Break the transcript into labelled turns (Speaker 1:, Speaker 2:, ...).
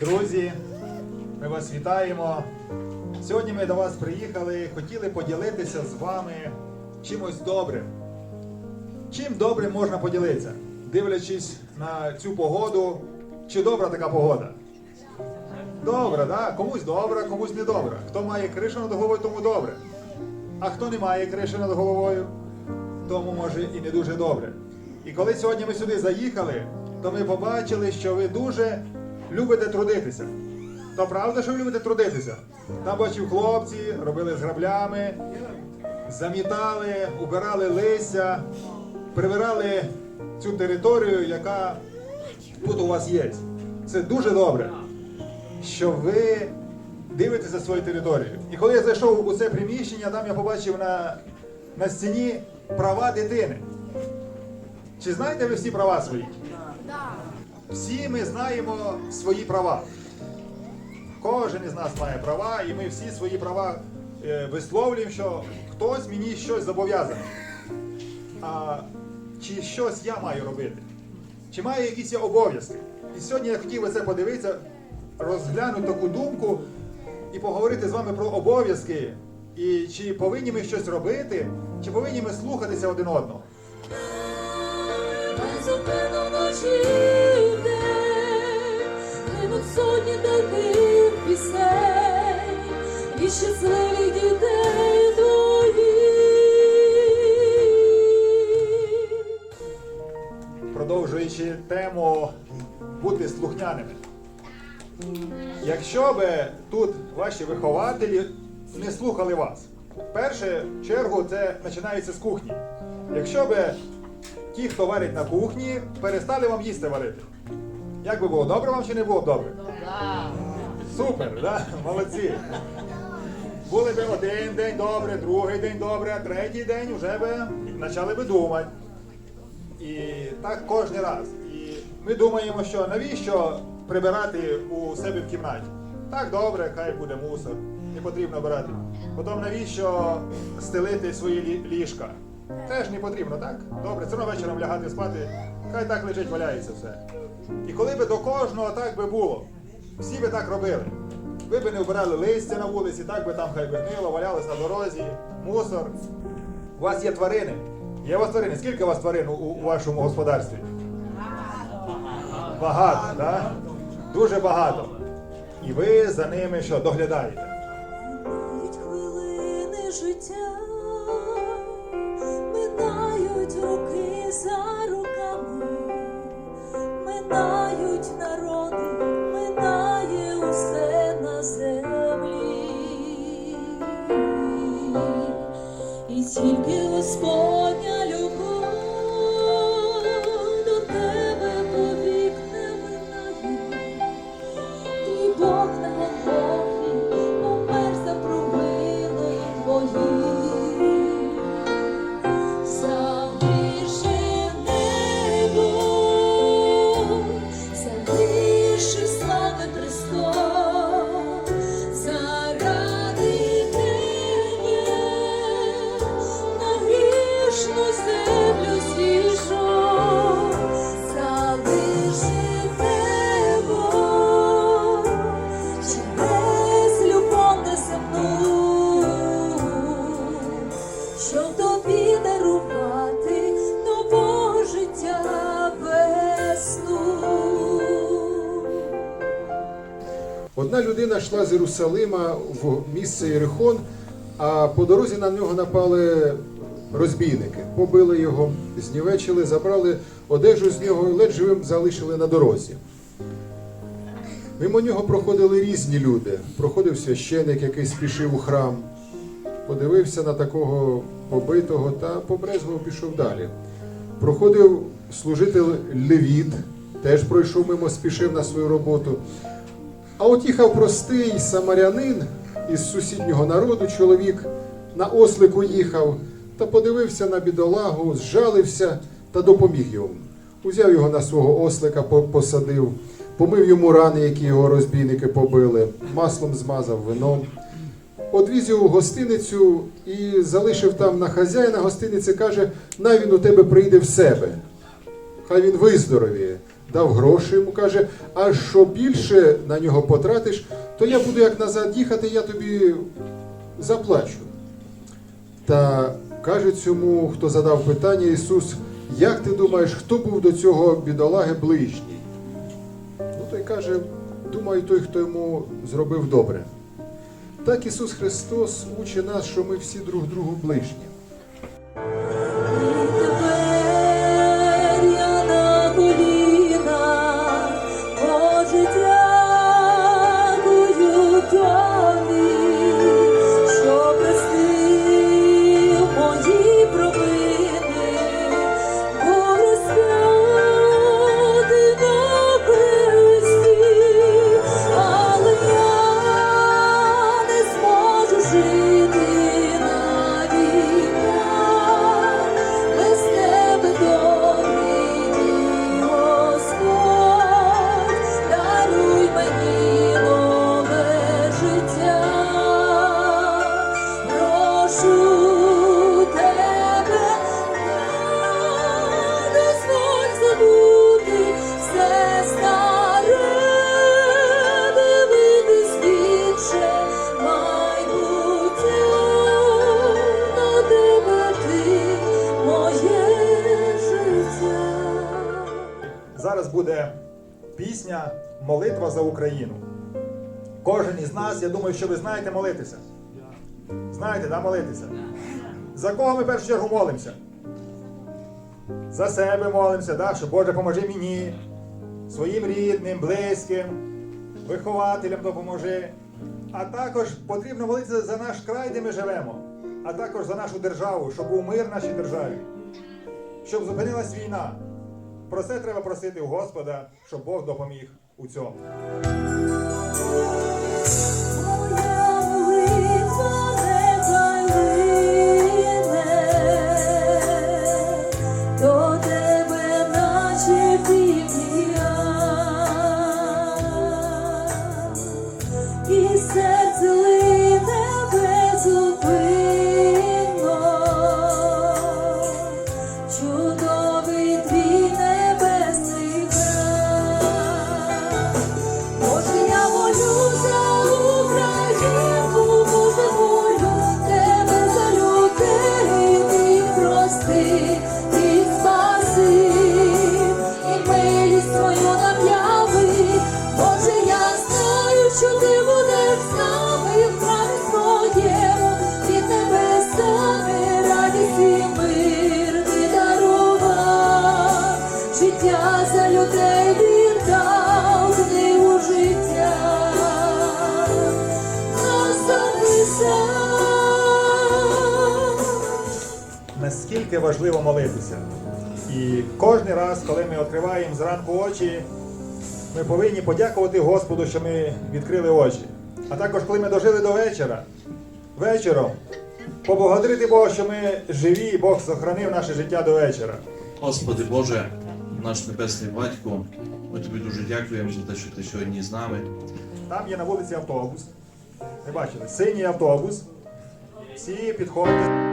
Speaker 1: Друзі, ми вас вітаємо. Сьогодні ми до вас приїхали, хотіли поділитися з вами чимось добрим. Чим добрим можна поділитися? Дивлячись на цю погоду, чи добра така погода? Добра, да? Комусь добра, комусь не добра. Хто має кришу над головою, тому добре. А хто не має криші над головою, тому може і не дуже добре. І коли сьогодні ми сюди заїхали, то ми побачили, що ви дуже любите трудитися. То правда, що ви любите трудитися? Там бачив хлопці, робили з граблями, замітали, убирали листя, прибирали цю територію, яка тут у вас є. Це дуже добре, що ви дивитеся свою територію. І коли я зайшов у це приміщення, там я побачив на, на стіні права дитини. Чи знаєте ви всі права свої? Всі ми знаємо свої права. Кожен із нас має права, і ми всі свої права е, висловлюємо, що хтось мені щось зобов'язаний. А чи щось я маю робити? Чи маю якісь обов'язки? І сьогодні я хотів би це подивитися, розглянути таку думку і поговорити з вами про обов'язки. І чи повинні ми щось робити, чи повинні ми слухатися один одного.
Speaker 2: Безупину ночі день, Гинуть сотні таких пісень, І щасливих дітей твоїх.
Speaker 1: продовжуючи тему бути слухняними. Якщо би тут ваші вихователі не слухали вас, в першу чергу це починається з кухні. Якщо би ті, хто варить на кухні, перестали вам їсти варити. Як би було добре вам чи не було б добре? Супер, да? молодці. Були би один день добре, другий день добре, а третій день вже би почали би думати. І так кожен раз. І ми думаємо, що навіщо прибирати у себе в кімнаті? Так добре, хай буде мусор, не потрібно брати. Потім навіщо стелити свої ліжка? Теж не потрібно, так? Добре, одно вечором лягати спати, хай так лежить, валяється все. І коли би до кожного так би було, всі би так робили. Ви би не вбирали листя на вулиці, так би там хай би гнило, валялось на дорозі, мусор. У вас є тварини. Є у вас тварини. Скільки у вас тварин у, у вашому господарстві? Багато, так? Дуже багато. І ви за ними що, доглядаєте?
Speaker 2: Хвилини життя, роки за руками, минають народи, минає усе на землі. І тільки Господня щоб тобі дарувати нового життя весну.
Speaker 3: Одна людина йшла з Єрусалима в місце Єрихон, а по дорозі на нього напали розбійники, побили його, знівечили, забрали одежу з нього і ледь живим залишили на дорозі. Мимо нього проходили різні люди. Проходив священик, який спішив у храм, подивився на такого побитого та побрезгував пішов далі. Проходив служитель Левіт, теж пройшов мимо, спішив на свою роботу. А от їхав простий самарянин із сусіднього народу, чоловік на ослику їхав та подивився на бідолагу, зжалився та допоміг йому. Узяв його на свого ослика, посадив, помив йому рани, які його розбійники побили, маслом змазав вином. Одвіз в гостиницю і залишив там на хазяїна гостиниці, каже, най він у тебе прийде в себе. Хай він виздоровіє.
Speaker 2: дав гроші йому, каже, а що більше на нього потратиш, то я буду як назад їхати, я тобі заплачу. Та каже цьому, хто задав питання, Ісус, як ти думаєш, хто був до цього бідолаги ближній? Ну, той каже, думаю, той, хто йому зробив добре. Так Ісус Христос учить нас, що ми всі друг другу ближні.
Speaker 1: Пісня Молитва за Україну. Кожен із нас, я думаю, що ви знаєте молитися. Знаєте, да, молитися? За кого ми в першу чергу молимося? За себе молимося, да? що Боже, поможи мені, своїм рідним, близьким, вихователям допоможи. А також потрібно молитися за наш край, де ми живемо, а також за нашу державу, щоб був мир в нашій державі, щоб зупинилась війна. Про це треба просити у Господа, щоб Бог допоміг у цьому.
Speaker 4: Життя за людей віддав книгу життя, нас записав.
Speaker 1: Наскільки важливо молитися. І кожен раз, коли ми відкриваємо зранку очі, ми повинні подякувати Господу, що ми відкрили очі. А також, коли ми дожили до вечора, вечором, поблагодарити Бога, що ми живі, і Бог сохранив наше життя до вечора.
Speaker 5: Господи Боже, наш Небесний Батько, ми тобі дуже дякуємо за те, що ти сьогодні з нами.
Speaker 1: Там є на вулиці автобус. Ви бачили, синій автобус. Всі підходять.